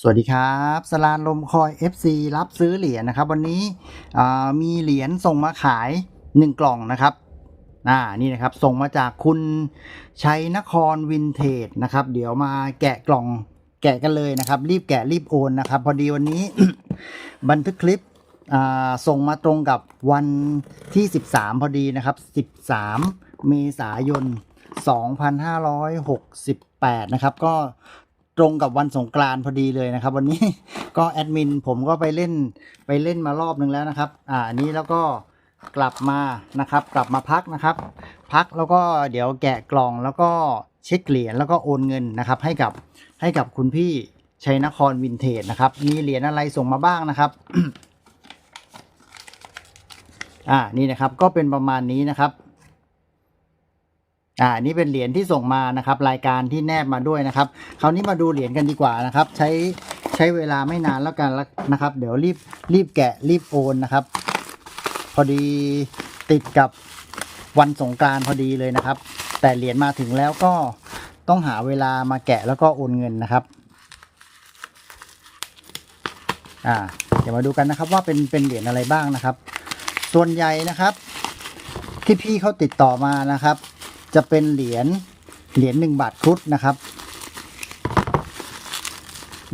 สวัสดีครับสลานลมคอย FC รับซื้อเหรียญนะครับ วันนี้มีเหรียญส่งมาขาย 1 กล่องนะครับอ่านี่นะครับส่งมาจากคุณชัยนครวินเทจนะครับ เดี๋ยวมาแกะกล่องแกะกันเลยนะครับ รีบแกะรีบโอนนะครับ พอดีวันนี้ บันทึกคลิปส่งมาตรงกับวันที่ 13 พอดีนะครับ 13 เมษายน 2568 นะครับ ก็ ตรงกับวันสงกรานต์พอดีเลยนะครับ วันนี้ก็แอดมินผมก็ไปเล่นไปเล่นมารอบนึงแล้วนะครับ อ่าอันนี้แล้วก็กลับมานะครับ กลับมาพักนะครับ พักแล้วก็เดี๋ยวแกะกล่องแล้วก็เช็คเหรียญแล้วก็โอนเงินนะครับ ให้กับให้กับคุณพี่ชัยนครวินเทจนะครับ มีเหรียญอะไรส่งมาบ้างนะครับอ่านี่นะครับก็เป็นประมาณนี้นะครับ อ่านี่เป็นเหรียญที่ส่งมานะครับ รายการที่แนบมาด้วยนะครับ คราวนี้มาดูเหรียญกันดีกว่านะครับ ใช้ใช้เวลาไม่นานแล้วกันนะครับ เดี๋ยวรีบรีบแกะรีบโอนนะครับ พอดีติดกับวันสงกรานพอดีเลยนะครับ แต่เหรียญมาถึงแล้วก็ต้องหาเวลามาแกะแล้วก็โอนเงินนะครับอ่าเดี๋ยวมาดูกันนะครับว่าเป็นเป็นเหรียญอะไรบ้างนะครับ ส่วนใหญ่นะครับ ที่พี่เขาติดต่อมานะครับ จะเป็นเหรียญเหรียญหนึ่งบาทครุฑนะครับ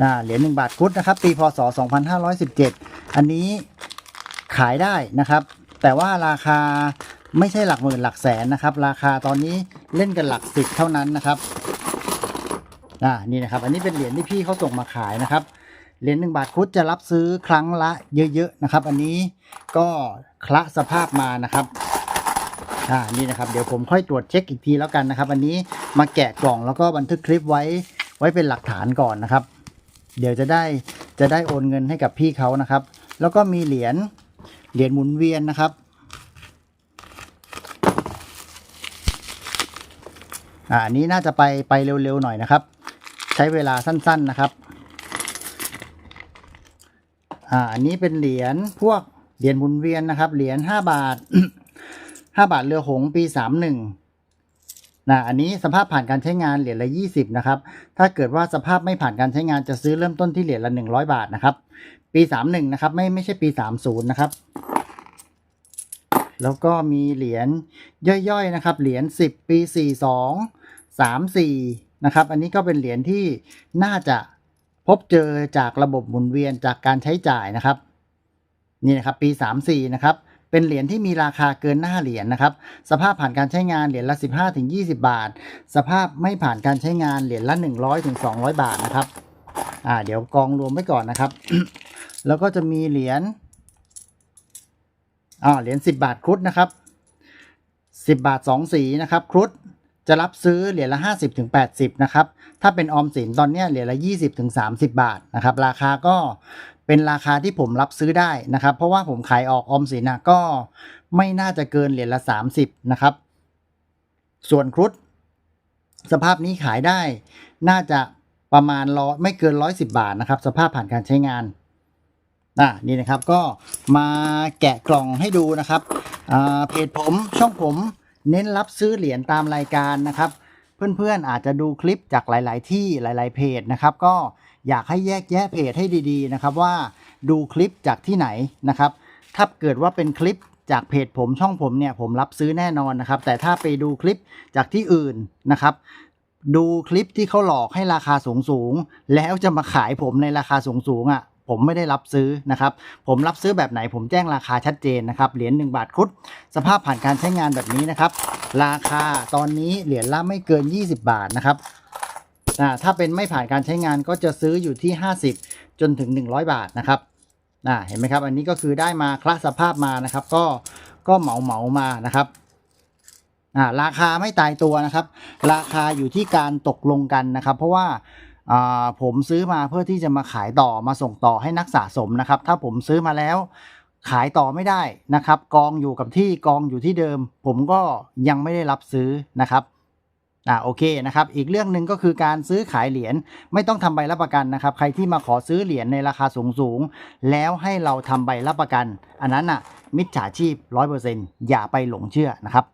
อ่าเหรียญหนึ่งบาทครุฑนะครับ ปีพศ 2517 อันนี้ขายได้นะครับ แต่ว่าราคาไม่ใช่หลักหมื่นหลักแสนนะครับ ราคาตอนนี้เล่นกันหลักสิบเท่านั้นนะครับอ่านี่นะครับ อันนี้เป็นเหรียญที่พี่เขาส่งมาขายนะครับเหรียญหนึ่งบาทครุฑจะรับซื้อครั้งละเยอะๆนะครับ อันนี้ก็คละสภาพมานะครับ อ่านี่นะครับเดี๋ยวผมค่อยตรวจเช็คอีกทีแล้วกันนะครับ อันนี้มาแกะกล่องแล้วก็บันทึกคลิปไว้ไว้เป็นหลักฐานก่อนนะครับ เดี๋ยวจะได้จะได้โอนเงินให้กับพี่เขานะครับ แล้วก็มีเหรียญเหรียญหมุนเวียนนะครับอ่านนี้น่าจะไปไปเร็วๆหน่อยนะครับ ใช้เวลาสั้นๆนะครับอ่าอันนี้เป็นเหรียญพวกเหรียญหมุนเวียนนะครับ เหรียญห้าบาท ห้าบาทเรือหงปีสามหนึ่งนะอันนี้สภาพผ่านการใช้งานเหรียญละยี่สิบนะครับ ถ้าเกิดว่าสภาพไม่ผ่านการใช้งานจะซื้อเริ่มต้นที่เหรียญละหนึ่งร้อยบาทนะครับ ปีสามหนึ่งนะครับ ไม่ไม่ใช่ปีสามศูนย์นะครับ แล้วก็มีเหรียญย่อยๆนะครับ เหรียญสิบปีสี่สองสามสี่นะครับ อันนี้ก็เป็นเหรียญที่น่าจะพบเจอจากระบบหมุนเวียนจากการใช้จ่ายนะครับ นี่นะครับปี 34 นะครับ เป็นเหรียญที่มีราคาเกินหน้าเหรียญนะครับ สภาพผ่านการใช้งานเหรียญละ 15-20 บาท สภาพไม่ผ่านการใช้งานเหรียญละ 100-200 บาทนะครับอ่าเดี๋ยวกองรวมไว้ก่อนนะครับ แล้วก็จะมีเหรียญอ่าเหรียญ10 บาทครุฑนะครับ 10 บาท 2 สีนะครับครุฑจะรับซื้อเหรียญละ 50ถึง80นะครับ ถ้าเป็นออมสินตอนนี้เหรียญละ 20-30 บาทนะครับ ราคาก็ เป็นราคาที่ผมรับซื้อได้นะครับ เพราะว่าผมขายออกออมสินนะก็ไม่น่าจะเกินเหรียญละ 30 นะครับ ส่วนครุฑสภาพนี้ขายได้ น่าจะประมาณร้อยไม่เกิน 110 บาทนะครับ สภาพผ่านการใช้งานอ่านี่นะครับก็มาแกะกล่องให้ดูนะครับเพจผมช่องผมเน้นรับซื้อเหรียญตามรายการนะครับ เพื่อนๆอาจจะดูคลิปจากหลาย ๆ ที่หลาย ๆ เพจนะครับ ก็อยากให้แยกแยะเพจให้ดี ๆ นะครับว่าดูคลิปจากที่ไหนนะครับ ถ้าเกิดว่าเป็นคลิปจากเพจผมช่องผมเนี่ยผมรับซื้อแน่นอนนะครับ แต่ถ้าไปดูคลิปจากที่อื่นนะครับดูคลิปที่เขาหลอกให้ราคาสูงสูงๆแล้วจะมาขายผมในราคาสูงสูงๆอะ ผมไม่ได้รับซื้อนะครับ ผมรับซื้อแบบไหนผมแจ้งราคาชัดเจนนะครับ เหรียญ1บาทครุดสภาพผ่านการใช้งานแบบนี้นะครับ ราคาตอนนี้เหรียญละไม่เกิน 20 บาทนะครับถ้าเป็นไม่ผ่านการใช้งานก็จะซื้ออยู่ที่ 50 จนถึง 100 บาทนะครับเห็นไหมครับ อันนี้ก็คือได้มาคละสภาพมานะครับ ก็ก็เหมาเหมามานะครับราคาไม่ตายตัวนะครับ ราคาอยู่ที่การตกลงกันนะครับ เพราะว่า ผมซื้อมาเพื่อที่จะมาขายต่อมาส่งต่อให้นักสะสมนะครับ ถ้าผมซื้อมาแล้วขายต่อไม่ได้นะครับ กองอยู่กับที่กองอยู่ที่เดิม ผมก็ยังไม่ได้รับซื้อนะครับอ่าโอเคนะครับ อีกเรื่องหนึ่งก็คือการซื้อขายเหรียญไม่ต้องทำใบรับประกันนะครับ ใครที่มาขอซื้อเหรียญในราคาสูงสูงๆแล้วให้เราทำใบรับประกัน อันนั้นอะมิจฉาชีพร้อยเปอร์เซ็นต์อย่าไปหลงเชื่อนะครับ